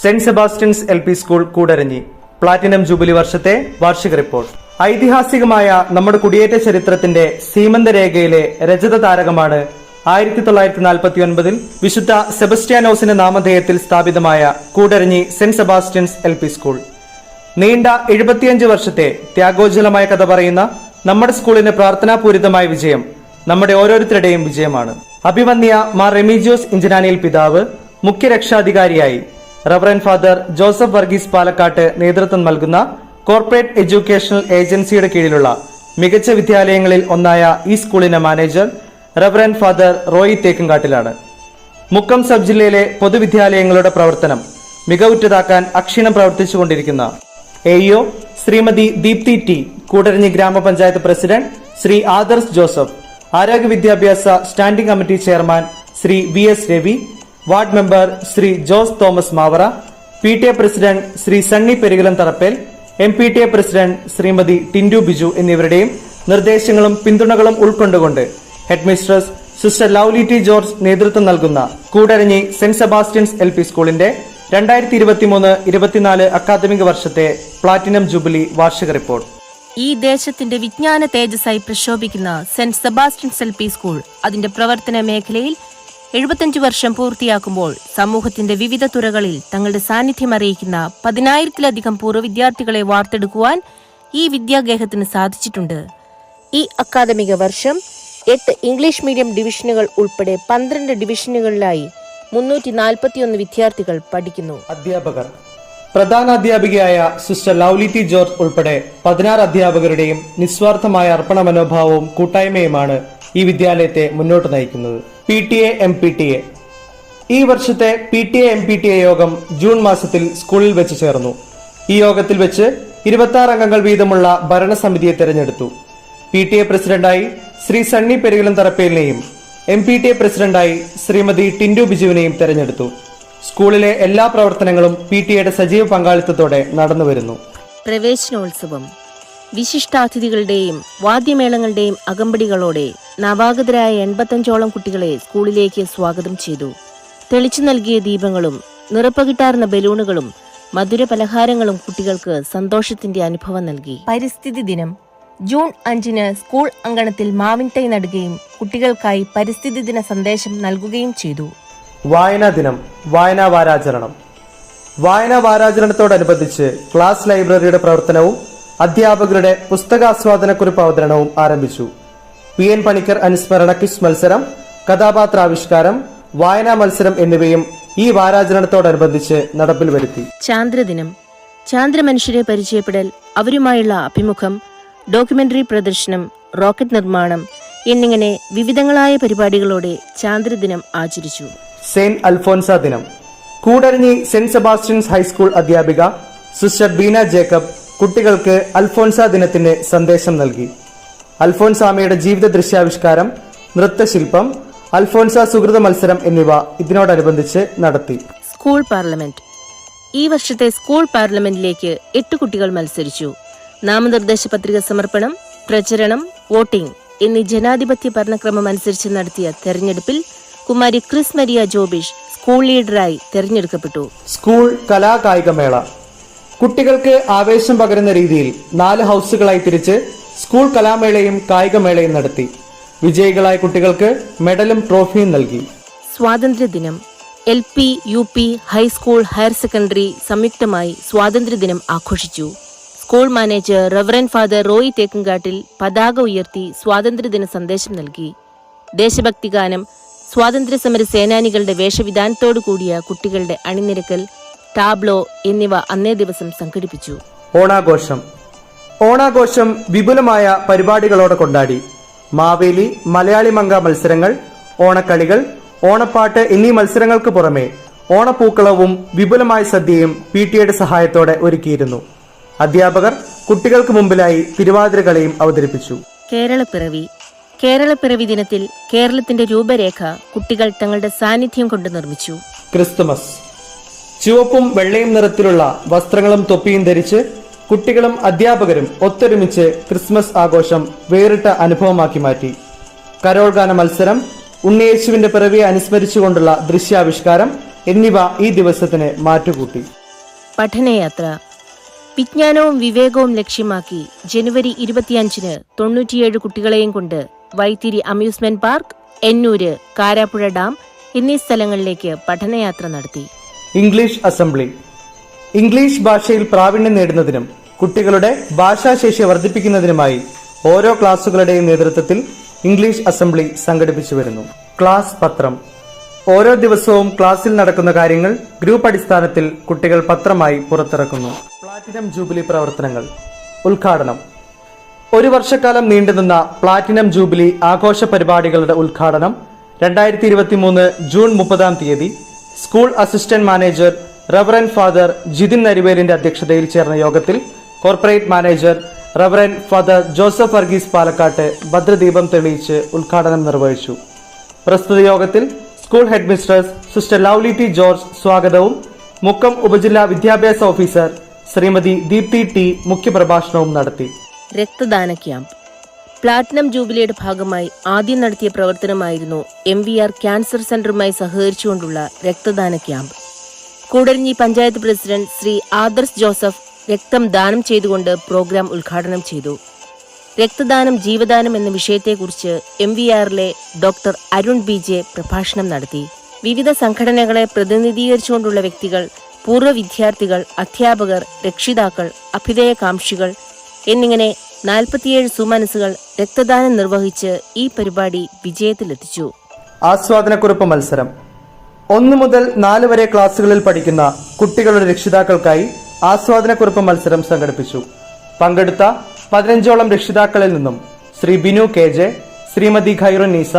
Saint Sebastian's L P school Koodaranji. Platinum jubilee വർഷത്തെ വാർഷിക report. ഐതിഹാസികമായ നമ്മുടെ കുടിയേറ്റ ചരിത്രത്തിന്റെ സീമന്ത രേഖയിലെ രജത താരകമാണ് ആയിരത്തി തൊള്ളായിരത്തി നാൽപ്പത്തി ഒൻപതിൽ വിശുദ്ധ സെബസ്റ്റ്യാനോസിന്റെ നാമധേയത്തിൽ സ്ഥാപിതമായ Koodaranji saint Sebastian's L P school. നീണ്ട എഴുപത്തിയഞ്ച് വർഷത്തെ ത്യാഗോജ്വലമായ കഥ പറയുന്ന നമ്മുടെ സ്കൂളിന്റെ പ്രാർത്ഥനാപൂരിതമായ വിജയം നമ്മുടെ ഓരോരുത്തരുടെയും വിജയമാണ്. അഭിമന്യ മാർ റെമീജിയോസ് ഇഞ്ചനാനിയിൽ പിതാവ് മുഖ്യ രക്ഷാധികാരിയായി reverend father Joseph Varghese Palakkatt നേതൃത്വം നൽകുന്ന കോർപ്പറേറ്റ് എഡ്യൂക്കേഷണൽ ഏജൻസിയുടെ കീഴിലുള്ള മികച്ച വിദ്യാലയങ്ങളിൽ ഒന്നായ ഈ സ്കൂളിന്റെ മാനേജർ റവറൻ ഫാദർ റോയി തേക്കുംകാട്ടിലാണ്. മുക്കം സബ് ജില്ലയിലെ പൊതുവിദ്യാലയങ്ങളുടെ പ്രവർത്തനം മികവുറ്റതാക്കാൻ അക്ഷീണം പ്രവർത്തിച്ചുകൊണ്ടിരിക്കുന്ന എഇഒ ശ്രീമതി ദീപ്തി ടി കൂടരഞ്ഞി ഗ്രാമപഞ്ചായത്ത് പ്രസിഡന്റ് ശ്രീ ആദർശ് ജോസഫ് ആരോഗ്യ വിദ്യാഭ്യാസ standing committee chairman Shri V S Ravi ward member Shri Jose Thomas Mavara P T A president Shri Sunny Perukalam Tharappel M P T A president Shrimati Tindu Biju എന്നിവരുടെയും നിർദ്ദേശങ്ങളും പിന്തുണകളും ഉൾക്കൊണ്ടുകൊണ്ട് head mistress sister Lovely T George നേതൃത്വം നൽകുന്ന Koodaranji saint Sebastian's L P സ്കൂളിന്റെ രണ്ടായിരത്തി ഇരുപത്തിമൂന്ന് ഇരുപത്തിനാല് അക്കാദമിക വർഷത്തെ പ്ലാറ്റിനം ജൂബിലി വാർഷിക റിപ്പോർട്ട്. ഈ ദേശത്തിന്റെ വിജ്ഞാന തേജസ്സായി പ്രക്ഷോഭിക്കുന്ന saint Sebastian's L P school അതിന്റെ പ്രവർത്തന മേഖലയിൽ എഴുപത്തഞ്ചു വർഷം പൂർത്തിയാക്കുമ്പോൾ സമൂഹത്തിന്റെ വിവിധ തുറകളിൽ തങ്ങളുടെ സാന്നിധ്യം അറിയിക്കുന്ന പതിനായിരത്തിലധികം പൂർവ വിദ്യാർത്ഥികളെ വാർത്തെടുക്കുവാൻ ഈ വിദ്യാഗേഹത്തിന് സാധിച്ചിട്ടുണ്ട്. ഈ അക്കാദമിക വർഷം എട്ട് ഇംഗ്ലീഷ് മീഡിയം ഡിവിഷനുകൾ ഉൾപ്പെടെ പന്ത്രണ്ട് ഡിവിഷനുകളിലായി മുന്നൂറ്റി നാൽപ്പത്തിയൊന്ന് വിദ്യാർത്ഥികൾ പഠിക്കുന്നു. അധ്യാപകർ. പ്രധാന അധ്യാപികയായ സിസ്റ്റർ ലൗലിറ്റി ജോർജ് ഉൾപ്പെടെ പതിനാറ് അധ്യാപകരുടെയും നിസ്വാർത്ഥമായ അർപ്പണ മനോഭാവവും കൂട്ടായ്മയുമാണ് ഈ വിദ്യാലയത്തെ മുന്നോട്ട് നയിക്കുന്നത്. P T A M P T A ഈ വർഷത്തെ P T A M P T A യോഗം ജൂൺ മാസത്തിൽ സ്കൂളിൽ വെച്ച് ചേർന്നു. ഈ യോഗത്തിൽ വെച്ച് ഇരുപത്തി ആറ് അംഗങ്ങൾ വീതമുള്ള ഭരണസമിതിയെ തെരഞ്ഞെടുത്തു. പി ടി എ പ്രസിഡന്റായി ശ്രീ സണ്ണി പെരുകലം തറപ്പേലിനെയും എം പി ടി എ പ്രസിഡന്റായി ശ്രീമതി ടിൻഡു ബിജുവിനെയും തെരഞ്ഞെടുത്തു. സ്കൂളിലെ എല്ലാ പ്രവർത്തനങ്ങളും പി ടി എയുടെ സജീവ പങ്കാളിത്തത്തോടെ നടന്നുവരുന്നു. പ്രവേശനോത്സവം. വിശിഷ്ടാതിഥികളുടെയും വാദ്യമേളങ്ങളുടെയും അകമ്പടികളോടെ നവാഗതരായ എൺപത്തഞ്ചോളം കുട്ടികളെ സ്കൂളിലേക്ക് സ്വാഗതം ചെയ്തു. തെളിച്ചു നൽകിയ ദീപങ്ങളും നിറപ്പകിട്ടാർന്ന ബലൂണുകളും മധുര പലഹാരങ്ങളും കുട്ടികൾക്ക് സന്തോഷത്തിന്റെ അനുഭവം നൽകി. പരിസ്ഥിതി ദിനം. ജൂൺ അഞ്ചിന് സ്കൂൾ അങ്കണത്തിൽ മാവിൻ തൈ നടുകയും കുട്ടികൾക്കായി പരിസ്ഥിതി ദിന സന്ദേശം നൽകുകയും ചെയ്തു. വായനാ ദിനം വായനാ വാരാചരണം. വായനാ വാരാചരണത്തോടനുബന്ധിച്ച് ക്ലാസ് ലൈബ്രറിയുടെ പ്രവർത്തനവും അധ്യാപകരുടെ പുസ്തകാസ്വാദനക്കുറിപ്പ് അവതരണവും ആരംഭിച്ചു. പി എൻ പണിക്കർ അനുസ്മരണ ക്വിസ് മത്സരം കഥാപാത്രാവിഷ്കാരം വായനാ മത്സരം എന്നിവയും ഈ വാരാചരണത്തോടനുബന്ധിച്ച് നടപ്പിൽ വരുത്തി. ചാന്ദ്രദിനം. ചാന്ദ്രമനുഷ്യരെ പരിചയപ്പെടൽ അവരുമായുള്ള അഭിമുഖം ഡോക്യുമെന്ററി പ്രദർശനം റോക്കറ്റ് നിർമ്മാണം എന്നിങ്ങനെ വിവിധങ്ങളായ പരിപാടികളോടെ ചാന്ദ്രദിനം ആചരിച്ചു. സെന്റ് അൽഫോൻസ ദിനം. Koodaranji saint Sebastian's high school അധ്യാപിക സിസ്റ്റർ ബീന ജേക്കബ് കുട്ടികൾക്ക് അൽഫോൻസ ദിനത്തിന്റെ സന്ദേശം നൽകി. അൽഫോൻസാമയുടെ ജീവിത ദൃശ്യാവിഷ്കാരം നൃത്തശില്പം അൽഫോൻസ സുഹൃത മത്സരം എന്നിവ ഇതിനോടനുബന്ധിച്ച് നടത്തി. School parliament. ഈ വർഷത്തെ സ്കൂൾ പാർലമെന്റിലേക്ക് എട്ട് കുട്ടികൾ മത്സരിച്ചു. നാമനിർദ്ദേശ പത്രിക സമർപ്പണം പ്രചരണം വോട്ടിംഗ് എന്നീ ജനാധിപത്യ ഭരണക്രമം അനുസരിച്ച് നടത്തിയ തെരഞ്ഞെടുപ്പിൽ Kumari Chris Maria Jobish school ലീഡറായി തെരഞ്ഞെടുക്കപ്പെട്ടു. സ്കൂൾ കലാകായികമേള. കുട്ടികൾക്ക് ആവേശം പകരുന്ന രീതിയിൽ നാല് ഹൗസുകളായി തിരിച്ച് സ്കൂൾ കലാമേളയും കായികമേളയും നടത്തി. വിജയികളായ കുട്ടികൾക്ക് മെഡലും ട്രോഫിയും നൽകി. സ്വാതന്ത്ര്യദിനം. L P U P high school higher secondary സംയുക്തമായി സ്വാതന്ത്ര്യദിനം ആഘോഷിച്ചു. School manager reverend father Roy Thekkumkattil പതാക ഉയർത്തി സ്വാതന്ത്ര്യദിന സന്ദേശം നൽകി. ദേശഭക്തി ഗാനം സ്വാതന്ത്ര്യ സമര സേനാനികളുടെ വേഷവിധാനത്തോടു കൂടിയ കുട്ടികളുടെ അണിനിരക്കൽ ടാബ്ലോ എന്നിവ അന്നേ ദിവസം സംഘടിപ്പിച്ചു. ഓണാഘോഷം. ഓണാഘോഷം വിപുലമായ പരിപാടികളോടെ കൊണ്ടാടി. മാവേലി മലയാളി മംഗ മത്സരങ്ങൾ ഓണക്കളികൾ ഓണപ്പാട്ട് എന്നീ മത്സരങ്ങൾക്ക് പുറമെ ഓണപ്പൂക്കളവും വിപുലമായ സദ്യയും പി ടി എയുടെ സഹായത്തോടെ ഒരുക്കിയിരുന്നു. അധ്യാപകർ കുട്ടികൾക്ക് മുമ്പിലായി തിരുവാതിരകളെയും അവതരിപ്പിച്ചു. കേരളപ്പിറവി. കേരളപ്പിറവി ദിനത്തിൽ കേരളത്തിന്റെ രൂപരേഖ കുട്ടികൾ തങ്ങളുടെ സാന്നിധ്യം കൊണ്ട് നിർമ്മിച്ചു. ക്രിസ്തുമസ്. ചുവപ്പും വെള്ളയും നിറത്തിലുള്ള വസ്ത്രങ്ങളും തൊപ്പിയും ധരിച്ച് കുട്ടികളും അധ്യാപകരും ഒത്തൊരുമിച്ച് ക്രിസ്മസ് ആഘോഷം വേറിട്ട അനുഭവമാക്കി മാറ്റി. കരോൾ ഗാന മത്സരം ഉണ്ണിയേശുവിന്റെ പിറവിയെ അനുസ്മരിച്ചുകൊണ്ടുള്ള ദൃശ്യാവിഷ്കാരം എന്നിവ ഈ ദിവസത്തിന് മാറ്റുകൂട്ടി. പഠനയാത്ര. വിജ്ഞാനവും വിവേകവും ലക്ഷ്യമാക്കി ജനുവരി ഇരുപത്തിയഞ്ചിന് തൊണ്ണൂറ്റിയേഴ് കുട്ടികളെയും കൊണ്ട് Vythiri amusement park En Ooru Karapuzha dam എന്നീ സ്ഥലങ്ങളിലേക്ക് പഠനയാത്ര നടത്തി. English assembly. ഇംഗ്ലീഷ് ഭാഷയിൽ പ്രാവീണ്യം നേടുന്നതിനും കുട്ടികളുടെ ഭാഷാശേഷി വർദ്ധിപ്പിക്കുന്നതിനുമായി ഓരോ ക്ലാസുകളുടെയും നേതൃത്വത്തിൽ ഇംഗ്ലീഷ് അസംബ്ലി സംഘടിപ്പിച്ചു വരുന്നു. ക്ലാസ് പത്രം. ഓരോ ദിവസവും ക്ലാസ്സിൽ നടക്കുന്ന കാര്യങ്ങൾ ഗ്രൂപ്പ് അടിസ്ഥാനത്തിൽ കുട്ടികൾ പത്രമായി പുറത്തിറക്കുന്നു. പ്ലാറ്റിനം ജൂബിലി പ്രവർത്തനങ്ങൾ. ഉദ്ഘാടനം. ഒരു വർഷക്കാലം നീണ്ടുനിന്ന പ്ലാറ്റിനം ജൂബിലി ആഘോഷ പരിപാടികളുടെ ഉദ്ഘാടനം രണ്ടായിരത്തി ഇരുപത്തി മൂന്ന് ജൂൺ മുപ്പതാം തീയതി school assistant manager reverend father Jithin നരിവേലിന്റെ അധ്യക്ഷതയിൽ ചേർന്ന യോഗത്തിൽ corporate manager reverend father Joseph Varghese Palakkatt ഭദ്രദീപം തെളിയിച്ച് ഉദ്ഘാടനം നിർവഹിച്ചു. പ്രസ്തുത യോഗത്തിൽ school headmistress sister Lovely T George സ്വാഗതവും മുക്കം ഉപജില്ലാ വിദ്യാഭ്യാസ ഓഫീസർ ശ്രീമതി ദീപ്തി ടി മുഖ്യപ്രഭാഷണവും നടത്തി. രക്തദാന ക്യാമ്പ്. പ്ലാറ്റിനം ജൂബിലിയുടെ ഭാഗമായി ആദ്യം നടത്തിയ പ്രവർത്തനമായിരുന്നു എം വി ആർ ക്യാൻസർ സെന്ററുമായി സഹകരിച്ചുകൊണ്ടുള്ള രക്തദാന camp. Koodaranji panchayat president Shri Adarsh Joseph രക്തം ദാനം ചെയ്തുകൊണ്ട് പ്രോഗ്രാം ഉദ്ഘാടനം ചെയ്തു. രക്തദാനം ജീവദാനം എന്ന വിഷയത്തെക്കുറിച്ച് എം വി ആറിലെ ഡോക്ടർ അരുൺ ബി ജെ പ്രഭാഷണം നടത്തി. വിവിധ സംഘടനകളെ പ്രതിനിധീകരിച്ചുകൊണ്ടുള്ള വ്യക്തികൾ പൂർവ വിദ്യാർത്ഥികൾ അധ്യാപകർ രക്ഷിതാക്കൾ അഭ്യുദയകാംക്ഷികൾ എന്നിങ്ങനെ നാൽപ്പത്തിയേഴ് സുമനസുകൾ രക്തദാനം നിർവഹിച്ച് ഈ പരിപാടി വിജയത്തിലെത്തിച്ചു. ആസ്വാദനക്കുറിപ്പ് മത്സരം. ഒന്ന് മുതൽ നാല് വരെ ക്ലാസ്സുകളിൽ പഠിക്കുന്ന കുട്ടികളുടെ രക്ഷിതാക്കൾക്കായി ആസ്വാദനക്കുറിപ്പ് മത്സരം സംഘടിപ്പിച്ചു. പങ്കെടുത്ത പതിനഞ്ചോളം രക്ഷിതാക്കളിൽ നിന്നും ശ്രീ ബിനു കെ ജെ ശ്രീമതി ഖൈറുന്നീസ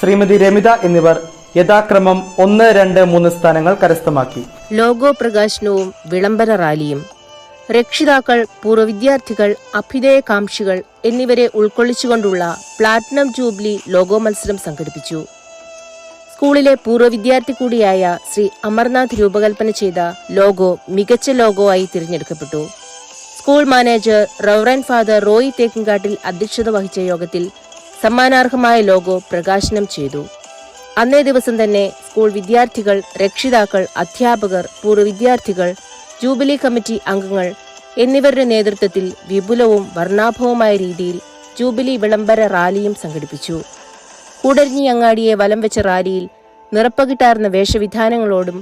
ശ്രീമതി രമിത എന്നിവർ യഥാക്രമം ഒന്ന് രണ്ട് മൂന്ന് സ്ഥാനങ്ങൾ കരസ്ഥമാക്കി. ലോഗോ പ്രകാശനവും വിളംബര റാലിയും രക്ഷിതാക്കൾ പൂർവ വിദ്യാർത്ഥികൾ അഭ്യുദയകാംക്ഷികൾ എന്നിവരെ ഉൾക്കൊള്ളിച്ചുകൊണ്ടുള്ള പ്ലാറ്റിനം ജൂബിലി ലോഗോ മത്സരം സംഘടിപ്പിച്ചു. സ്കൂളിലെ പൂർവ വിദ്യാർത്ഥി കൂടിയായ ശ്രീ അമർനാഥ് രൂപകൽപ്പന ചെയ്ത ലോഗോ മികച്ച ലോഗോ ആയി തിരഞ്ഞെടുക്കപ്പെട്ടു. School manager reverend father Roy Thekkinkattil അധ്യക്ഷത വഹിച്ച യോഗത്തിൽ സമ്മാനാർഹമായ ലോഗോ പ്രകാശനം ചെയ്തു. അന്നേ ദിവസം തന്നെ സ്കൂൾ വിദ്യാർത്ഥികൾ രക്ഷിതാക്കൾ അധ്യാപകർ പൂർവ വിദ്യാർത്ഥികൾ ജൂബിലി കമ്മിറ്റി അംഗങ്ങൾ എന്നിവരുടെ നേതൃത്വത്തിൽ വിപുലവും വർണാഭവുമായ രീതിയിൽ ജൂബിലി വിളംബര റാലിയും സംഘടിപ്പിച്ചു. കൂടരഞ്ഞി അങ്ങാടിയെ വലം വെച്ച റാലിയിൽ നിറപ്പകിട്ടാർന്ന വേഷവിധാനങ്ങളോടും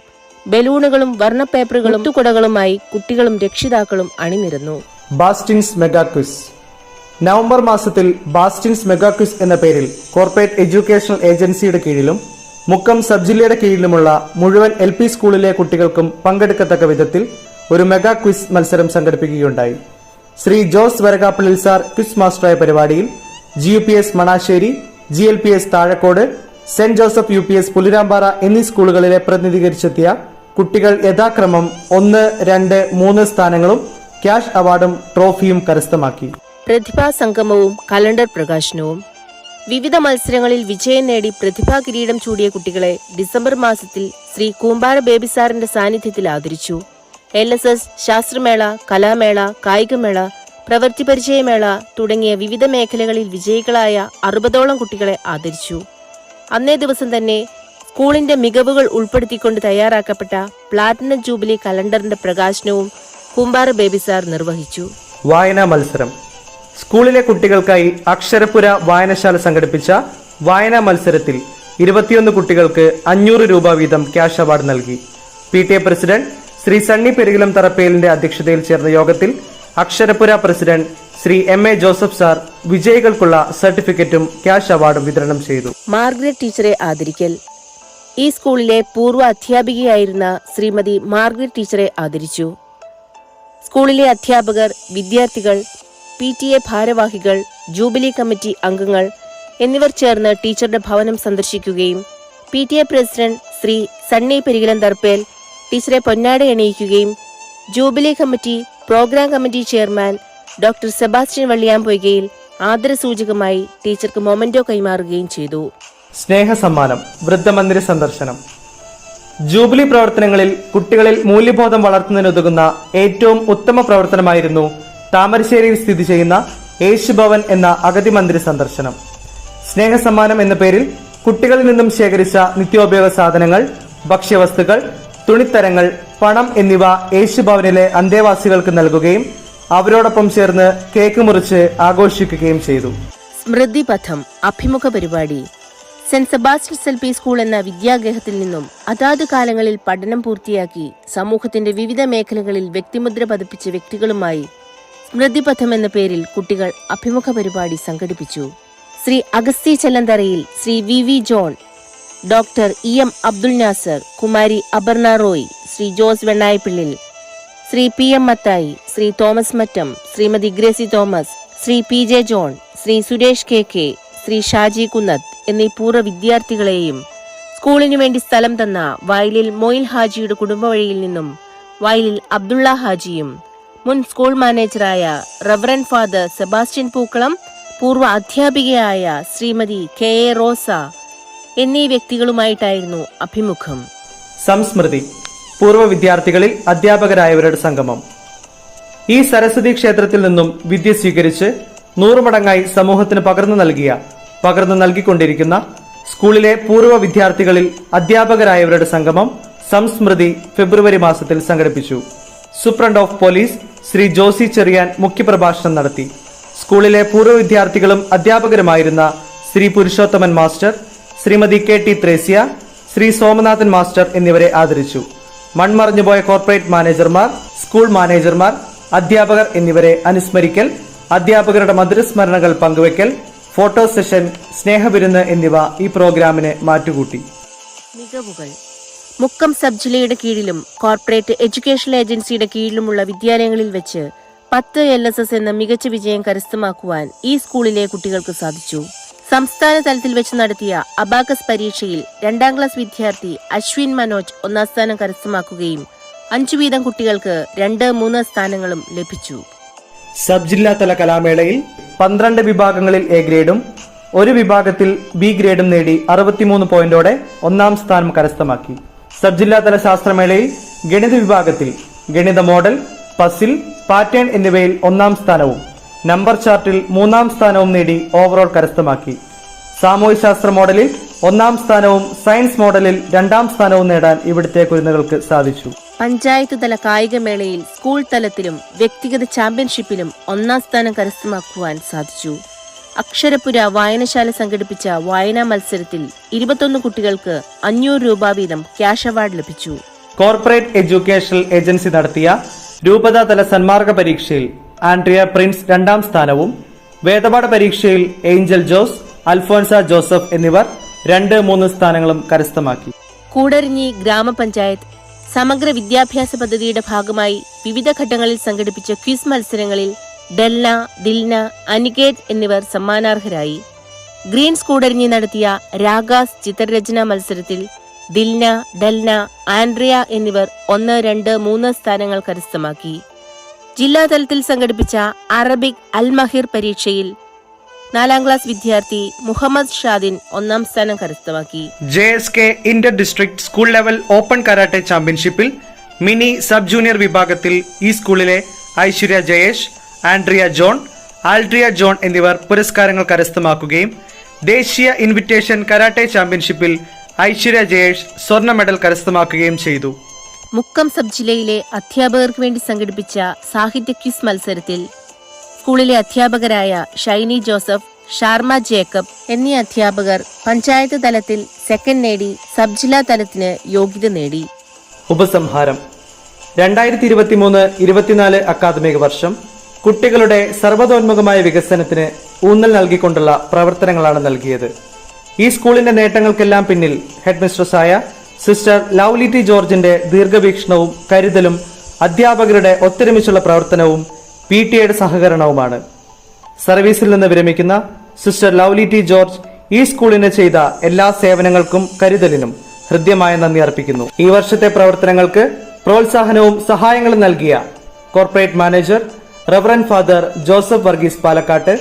ബലൂണുകളും വർണപ്പേപ്പറുകളും കുടകളുമായി കുട്ടികളും രക്ഷിതാക്കളും അണിനിരന്നു. ബാസ്റ്റിൻസ് മെഗാ ക്വിസ്. നവംബർ മാസത്തിൽ ബാസ്റ്റിൻസ് മെഗാക്വിസ് എന്ന പേരിൽ കോർപ്പറേറ്റ് എഡ്യൂക്കേഷണൽ ഏജൻസിയുടെ കീഴിലും മുക്കം സബ് ജില്ലയുടെ കീഴിലുമുള്ള മുഴുവൻ എൽ സ്കൂളിലെ കുട്ടികൾക്കും പങ്കെടുക്കത്തക്ക വിധത്തിൽ ഒരു മെഗാ ക്വിസ് മത്സരം സംഘടിപ്പിക്കുകയുണ്ടായി. Shri Jose Varakappallil sir quiz മാസ്റ്ററായ പരിപാടിയിൽ G U P S Manassery G L P S Thazhakode saint Joseph U P S Pulirampara എന്നീ സ്കൂളുകളിലെ പ്രതിനിധീകരിച്ചെത്തിയ കുട്ടികൾ യഥാക്രമം ഒന്ന് രണ്ട് മൂന്ന് സ്ഥാനങ്ങളും ക്യാഷ് അവാർഡും ട്രോഫിയും കരസ്ഥമാക്കി. പ്രതിഭാ സംഗമവും കലണ്ടർ പ്രകാശനവും. വിവിധ മത്സരങ്ങളിൽ വിജയം നേടി പ്രതിഭാ കിരീടം ചൂടിയ കുട്ടികളെ ഡിസംബർ മാസത്തിൽ ശ്രീ കൂമ്പാര ബേബി സാറിന്റെ സാന്നിധ്യത്തിൽ ആദരിച്ചു. എൽ എസ് എസ് ശാസ്ത്രമേള കലാമേള കായികമേള പ്രവൃത്തി പരിചയമേള തുടങ്ങിയ വിവിധ മേഖലകളിൽ വിജയികളായ അറുപതോളം കുട്ടികളെ ആദരിച്ചു. അന്നേ ദിവസം തന്നെ സ്കൂളിന്റെ മികവുകൾ ഉൾപ്പെടുത്തിക്കൊണ്ട് തയ്യാറാക്കപ്പെട്ട പ്ലാറ്റിനം ജൂബിലി കലണ്ടറിന്റെ പ്രകാശനവും കുമ്പാറ ബേബി സാർ നിർവഹിച്ചു. വായനാ മത്സരം. സ്കൂളിലെ കുട്ടികൾക്കായി അക്ഷരപുര വായനശാല സംഘടിപ്പിച്ച വായനാ മത്സരത്തിൽ ഇരുപത്തിയൊന്ന് കുട്ടികൾക്ക് അഞ്ഞൂറ് രൂപ വീതം ക്യാഷ് അവാർഡ് നൽകി. P T A president Shri Sunny Perukilam തറപ്പേലിന്റെ അധ്യക്ഷതയിൽ ചേർന്ന യോഗത്തിൽ Aksharapura president Shri M A Joseph sir വിജയികൾക്കുള്ള സർട്ടിഫിക്കറ്റും ക്യാഷ് അവാർഡും വിതരണം ചെയ്തു. മാർഗ്രറ്റ് ടീച്ചറെ ആദരിക്കൽ. ഈ സ്കൂളിലെ പൂർവ അധ്യാപികയായിരുന്ന ശ്രീമതി മാർഗ്രറ്റ് ടീച്ചറെ ആദരിച്ചു. സ്കൂളിലെ അധ്യാപകർ വിദ്യാർത്ഥികൾ പി ടി എ ഭാരവാഹികൾ ജൂബിലി കമ്മിറ്റി അംഗങ്ങൾ എന്നിവർ ചേർന്ന് ടീച്ചറുടെ ഭവനം സന്ദർശിക്കുകയും P T A president Shri Sunny Perikilam Tharppel ടീച്ചറെ പൊന്നാട എണീക്കുകയും jubilee committee program committee chairman doctor Sebastian Valliyampoykayil ആദരസൂചകമായി ടീച്ചർക്ക് മൊമെന്റോ കൈമാറുകയും ചെയ്തു. സ്നേഹ സമ്മാനം വൃദ്ധമന്ദിര സന്ദർശനം. ജൂബിലി പ്രവർത്തനങ്ങളിൽ കുട്ടികളിൽ മൂല്യബോധം വളർത്തുന്നതിനുതകുന്ന ഏറ്റവും ഉത്തമ പ്രവർത്തനമായിരുന്നു താമരശ്ശേരിയിൽ സ്ഥിതി ചെയ്യുന്ന യേശുഭവൻ എന്ന അഗതി മന്ദിര സന്ദർശനം. സ്നേഹസമ്മാനം എന്ന പേരിൽ കുട്ടികളിൽ നിന്നും ശേഖരിച്ച നിത്യോപയോഗ സാധനങ്ങൾ ഭക്ഷ്യവസ്തുക്കൾ തുണിത്തരങ്ങൾ പണം എന്നിവ യേശുഭവനിലെ അന്തേവാസികൾക്ക് നൽകുകയും അവരോടൊപ്പം ചേർന്ന് കേക്ക് മുറിച്ച് ആഘോഷിക്കുകയും ചെയ്തു. സ്മൃതിപഥം അഭിമുഖ പരിപാടി. Saint Sebastian's L P school എന്ന വിദ്യാഗ്രഹത്തിൽ നിന്നും അതാത് കാലങ്ങളിൽ പഠനം പൂർത്തിയാക്കി സമൂഹത്തിന്റെ വിവിധ മേഖലകളിൽ വ്യക്തിമുദ്ര പതിപ്പിച്ച വ്യക്തികളുമായി സ്മൃതിപഥം എന്ന പേരിൽ കുട്ടികൾ അഭിമുഖ പരിപാടി സംഘടിപ്പിച്ചു. Shri Agasthi Chellantharayil Shri V V John doctor E M Abdul Nasser Kumari Aparna Roy Shri Jose Vennayippillil Shri P M Mathai Shri Thomas Mattam Shrimati Gracy Thomas Shri P J John Shri Suresh K K Shri Shaji Kunnath എന്നീ പൂർവ വിദ്യാർത്ഥികളെയും സ്കൂളിനു വേണ്ടി സ്ഥലം തന്ന വയലിൽ മൊയിൽ ഹാജിയുടെ കുടുംബവഴിയിൽ നിന്നും വയലിൽ അബ്ദുള്ള ഹാജിയും മുൻ സ്കൂൾ മാനേജറായ റവറൻ ഫാദർ സെബാസ്റ്റ്യൻ പൂക്കളം പൂർവ അധ്യാപികയായ ശ്രീമതി കെ എ റോസ എന്നീ വ്യക്തികളുമായിട്ടായിരുന്നു അഭിമുഖം. സംസ്മൃതി പൂർവ വിദ്യാർത്ഥികളിൽ അധ്യാപകരായവരുടെ സംഗമം. ഈ സരസ്വതി ക്ഷേത്രത്തിൽ നിന്നും വിദ്യ സ്വീകരിച്ച് നൂറുമടങ്ങായി സമൂഹത്തിന് പകർന്നു നൽകിയ പകർന്നു നൽകിക്കൊണ്ടിരിക്കുന്ന സ്കൂളിലെ പൂർവ വിദ്യാർത്ഥികളിൽ അധ്യാപകരായവരുടെ സംഗമം സംസ്മൃതി ഫെബ്രുവരി മാസത്തിൽ സംഘടിപ്പിച്ചു. Superintendent of police Shri Josy Cherian മുഖ്യപ്രഭാഷണം നടത്തി. സ്കൂളിലെ പൂർവ വിദ്യാർത്ഥികളും അധ്യാപകരുമായിരുന്ന Shri Purushothaman master Shrimati K T Thresia Shri Somanathan master എന്നിവരെ ആദരിച്ചു. മൺമറഞ്ഞുപോയ കോർപ്പറേറ്റ് മാനേജർമാർ സ്കൂൾ മാനേജർമാർ അധ്യാപകർ എന്നിവരെ അനുസ്മരിക്കൽ അധ്യാപകരുടെ മധുരസ്മരണകൾ പങ്കുവയ്ക്കൽ ഫോട്ടോ സെഷൻ സ്നേഹവിരുന്ന് എന്നിവ ഈ പ്രോഗ്രാമിന് മാറ്റുകൂട്ടി. മികവുകൾ. മുക്കം സബ് ജില്ലയുടെ കീഴിലും കോർപ്പറേറ്റ് എഡ്യൂക്കേഷൻ ഏജൻസിയുടെ കീഴിലുമുള്ള വിദ്യാലയങ്ങളിൽ വെച്ച് പത്ത് എൽ എന്ന മികച്ച വിജയം കരസ്ഥമാക്കുവാൻ ഈ സ്കൂളിലെ കുട്ടികൾക്ക് സാധിച്ചു. സംസ്ഥാന തലത്തിൽ വെച്ച് നടത്തിയ അബാക്കസ് പരീക്ഷയിൽ രണ്ടാം ക്ലാസ് വിദ്യാർത്ഥി അശ്വിൻ മനോജ് ഒന്നാം സ്ഥാനം കരസ്ഥമാക്കുകയും അഞ്ചു വീതം കുട്ടികൾക്ക് രണ്ട് മൂന്ന് സ്ഥാനങ്ങളും ലഭിച്ചു. സബ് ജില്ലാതല കലാമേളയിൽ പന്ത്രണ്ട് വിഭാഗങ്ങളിൽ എ ഗ്രേഡും ഒരു വിഭാഗത്തിൽ ബി ഗ്രേഡും നേടി അറുപത്തിമൂന്ന് പോയിന്റോടെ ഒന്നാം സ്ഥാനം കരസ്ഥമാക്കി. സബ് ജില്ലാതല ശാസ്ത്രമേളയിൽ ഗണിത വിഭാഗത്തിൽ ഗണിത മോഡൽ പസിൽ പാറ്റേൺ എന്നിവയിൽ ഒന്നാം സ്ഥാനവും നമ്പർ ചാർട്ടിൽ മൂന്നാം സ്ഥാനവും നേടി ഓവറോൾ കരസ്ഥമാക്കി. സാമൂഹ്യശാസ്ത്ര മോഡലിൽ ഒന്നാം സ്ഥാനവും സയൻസ് മോഡലിൽ രണ്ടാം സ്ഥാനവും നേടാൻ ഇവിടുത്തെ കുരുന്നുകൾക്ക് സാധിച്ചു. പഞ്ചായത്ത് തല കായികമേളയിൽ സ്കൂൾ തലത്തിലും വ്യക്തിഗത ചാമ്പ്യൻഷിപ്പിലും ഒന്നാം സ്ഥാനം കരസ്ഥമാക്കുവാൻ സാധിച്ചു. അക്ഷരപുര വായനശാല സംഘടിപ്പിച്ച വായനാ മത്സരത്തിൽ ഇരുപത്തൊന്ന് കുട്ടികൾക്ക് അഞ്ഞൂറ് രൂപ വീതം ക്യാഷ് അവാർഡ് ലഭിച്ചു. കോർപ്പറേറ്റ് എഡ്യൂക്കേഷണൽ ഏജൻസി നടത്തിയ രൂപതാതല സന്മാർഗ പരീക്ഷയിൽ ആൻഡ്രിയ പ്രിൻസ് രണ്ടാം സ്ഥാനവും വേദപാഠ പരീക്ഷയിൽ ഏഞ്ചൽ ജോസ് അൽഫോൻസ ജോസഫ് എന്നിവർ രണ്ട് മൂന്ന് സ്ഥാനങ്ങളും കരസ്ഥമാക്കി. കൂടരഞ്ഞി ഗ്രാമപഞ്ചായത്ത് സമഗ്ര വിദ്യാഭ്യാസ പദ്ധതിയുടെ ഭാഗമായി വിവിധ ഘട്ടങ്ങളിൽ സംഘടിപ്പിച്ച ക്വിസ് മത്സരങ്ങളിൽ ഡെൽന ദിൽന അനികേത് എന്നിവർ സമ്മാനാർഹരായി. ഗ്രീൻസ് കൂടരഞ്ഞി നടത്തിയ രാഗാസ് ചിത്രരചന മത്സരത്തിൽ ദിൽന ഡെൽന ആൻഡ്രിയ എന്നിവർ ഒന്ന് രണ്ട് മൂന്ന് സ്ഥാനങ്ങൾ കരസ്ഥമാക്കി. ജില്ലാതലത്തിൽ സംഘടിപ്പിച്ച അറബിക് അൽമഹിർ പരീക്ഷയിൽ നാലാം ക്ലാസ് വിദ്യാർത്ഥി മുഹമ്മദ് ഷാദിൻ ഒന്നാം സ്ഥാനം കരസ്ഥമാക്കി. J S K inter district school level open karate ചാമ്പ്യൻഷിപ്പിൽ മിനി സബ് ജൂനിയർ വിഭാഗത്തിൽ ഈ സ്കൂളിലെ Aishwarya Jayesh Andrea John Aldria John എന്നിവർ പുരസ്കാരങ്ങൾ കരസ്ഥമാക്കുകയും ദേശീയ ഇൻവിറ്റേഷൻ കരാട്ടെ ചാമ്പ്യൻഷിപ്പിൽ ഐശ്വര്യ ജയേഷ് സ്വർണ മെഡൽ കരസ്ഥമാക്കുകയും ചെയ്തു. മുക്കം സബ് ജില്ലയിലെ അധ്യാപകർക്ക് വേണ്ടി സംഘടിപ്പിച്ച സാഹിത്യ ക്വിസ് മത്സരത്തിൽ സ്കൂളിലെ അധ്യാപകരായ ഷൈനി ജോസഫ് ഷാർമ ജേക്കബ് എന്നീ അധ്യാപകർ പഞ്ചായത്ത് തലത്തിൽ സെക്കൻഡ് നേടി സബ് ജില്ലാ തലത്തിന് യോഗ്യത നേടി. ഉപസംഹാരം. രണ്ടായിരത്തി ഇരുപത്തിമൂന്ന് ഇരുപത്തിനാല് അക്കാദമിക വർഷം കുട്ടികളുടെ സർവതോന്മുഖമായ വികസനത്തിന് ഊന്നൽ നൽകിക്കൊണ്ടുള്ള പ്രവർത്തനങ്ങളാണ് നൽകിയത്. ഈ സ്കൂളിന്റെ നേട്ടങ്ങൾക്കെല്ലാം പിന്നിൽ ഹെഡ് മിസ്ട്രസായ സിസ്റ്റർ ലൗലിറ്റി ജോർജിന്റെ ദീർഘവീക്ഷണവും കരുതലും അധ്യാപകരുടെ ഒത്തൊരുമിച്ചുള്ള പ്രവർത്തനവും പി ടി എയുടെ സഹകരണവുമാണ്. സർവീസിൽ നിന്ന് വിരമിക്കുന്ന സിസ്റ്റർ ലൗലിറ്റി ജോർജ് ഈ സ്കൂളിന് ചെയ്ത എല്ലാ സേവനങ്ങൾക്കും കരുതലിനും ഹൃദ്യമായ നന്ദി അർപ്പിക്കുന്നു. ഈ വർഷത്തെ പ്രവർത്തനങ്ങൾക്ക് പ്രോത്സാഹനവും സഹായങ്ങളും നൽകിയ corporate manager reverend father Joseph Varghese Palakkatt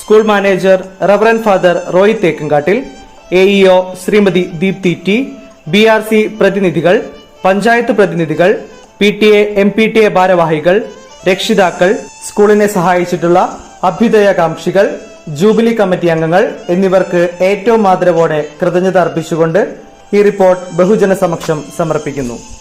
school manager reverend father Roy Thekkankattil AEO Shrimati Deepthi T B R C പ്രതിനിധികൾ പഞ്ചായത്ത് പ്രതിനിധികൾ P T A M P T A ഭാരവാഹികൾ രക്ഷിതാക്കൾ സ്കൂളിനെ സഹായിച്ചിട്ടുള്ള അഭ്യുദയകാംക്ഷികൾ ജൂബിലി കമ്മിറ്റി അംഗങ്ങൾ എന്നിവർക്ക് ഏറ്റവും ആദരവോടെ കൃതജ്ഞത അർപ്പിച്ചുകൊണ്ട് ഈ റിപ്പോർട്ട് ബഹുജന സമക്ഷം സമർപ്പിക്കുന്നു.